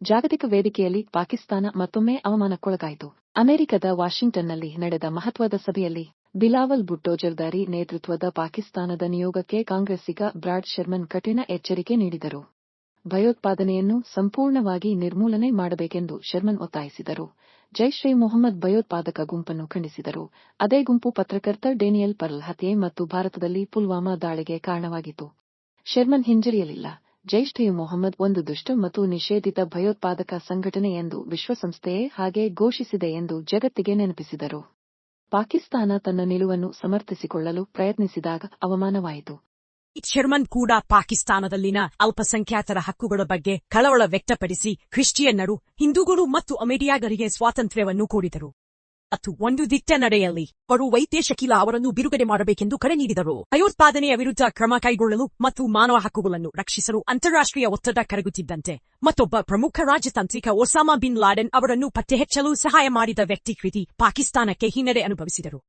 ಜಾಗತಿಕ ವೇದಿಕೆಯಲ್ಲಿ ಪಾಕಿಸ್ತಾನ ಮತ್ತೊಮ್ಮೆ ಅವಮಾನಕ್ಕೊಳಗಾಯಿತು. ಅಮೆರಿಕದ ವಾಷಿಂಗ್ಟನ್ನಲ್ಲಿ ನಡೆದ ಮಹತ್ವದ ಸಭೆಯಲ್ಲಿ ಬಿಲಾವಲ್ ಭುಟ್ಟೋ ಜರ್ದಾರಿ ನೇತೃತ್ವದ ಪಾಕಿಸ್ತಾನದ ನಿಯೋಗಕ್ಕೆ ಕಾಂಗ್ರೆಸ್ಸಿಗ ಬ್ರಾಡ್ ಶರ್ಮನ್ ಕಠಿಣ ಎಚ್ಚರಿಕೆ ನೀಡಿದರು. ಭಯೋತ್ಪಾದನೆಯನ್ನು ಸಂಪೂರ್ಣವಾಗಿ ನಿರ್ಮೂಲನೆ ಮಾಡಬೇಕೆಂದು ಶರ್ಮನ್ ಒತ್ತಾಯಿಸಿದರು. ಜೈಷ್ ಎ ಮೊಹಮ್ಮದ್ ಭಯೋತ್ಪಾದಕ ಗುಂಪನ್ನು ಖಂಡಿಸಿದರು. ಅದೇ ಗುಂಪು ಪತ್ರಕರ್ತ ಡೇನಿಯಲ್ ಪರ್ಲ್ ಹತ್ಯೆ ಮತ್ತು ಭಾರತದಲ್ಲಿ ಪುಲ್ವಾಮಾ ದಾಳಿಗೆ ಕಾರಣವಾಗಿತ್ತು. ಶರ್ಮನ್ ಹಿಂಜರಿಯಲಿಲ್ಲ. ಜೈಷ್ ಮೊಹಮ್ಮದ್ ಒಂದು ದುಷ್ಟ ಮತ್ತು ನಿಷೇಧಿತ ಭಯೋತ್ಪಾದಕ ಸಂಘಟನೆ ಎಂದು ವಿಶ್ವಸಂಸ್ಥೆಯೇ ಹಾಗೆ ಘೋಷಿಸಿದೆ ಎಂದು ಜಗತ್ತಿಗೆ ನೆನಪಿಸಿದರು. ಪಾಕಿಸ್ತಾನ ತನ್ನ ನಿಲುವನ್ನು ಸಮರ್ಥಿಸಿಕೊಳ್ಳಲು ಪ್ರಯತ್ನಿಸಿದಾಗ ಅವಮಾನವಾಯಿತು. ಶರ್ಮನ್ ಕೂಡ ಪಾಕಿಸ್ತಾನದಲ್ಲಿನ ಅಲ್ಪಸಂಖ್ಯಾತರ ಹಕ್ಕುಗಳ ಬಗ್ಗೆ ಕಳವಳ ವ್ಯಕ್ತಪಡಿಸಿ ಕ್ರಿಶ್ಚಿಯನ್ನರು, ಹಿಂದೂಗಳು ಮತ್ತು ಅಮೇರಿಯಾಗರಿಗೆ ಸ್ವಾತಂತ್ರ್ಯವನ್ನು ಕೋರಿದರು. ಮತ್ತು ಒಂದು ದಿಟ್ಟ ನಡೆಯಲ್ಲಿ ಅವರು ವೈದ್ಯ ಶಕೀಲ ಅವರನ್ನು ಬಿಡುಗಡೆ ಮಾಡಬೇಕೆಂದು ಕರೆ ನೀಡಿದರು. ಭಯೋತ್ಪಾದನೆಯ ವಿರುದ್ಧ ಕ್ರಮ ಕೈಗೊಳ್ಳಲು ಮತ್ತು ಮಾನವ ಹಕ್ಕುಗಳನ್ನು ರಕ್ಷಿಸಲು ಅಂತಾರಾಷ್ಟ್ರೀಯ ಒತ್ತಡ ಕರಗುತ್ತಿದ್ದಂತೆ, ಮತ್ತೊಬ್ಬ ಪ್ರಮುಖ ರಾಜತಾಂತ್ರಿಕ ಒಸಾಮಾ ಬಿನ್ ಲಾಡೆನ್ ಅವರನ್ನು ಪತ್ತೆಹಚ್ಚಲು ಸಹಾಯ ಮಾಡಿದ ವ್ಯಕ್ತಿ ಕೃತಿ ಪಾಕಿಸ್ತಾನಕ್ಕೆ ಹಿನ್ನಡೆ ಅನುಭವಿಸಿದರು.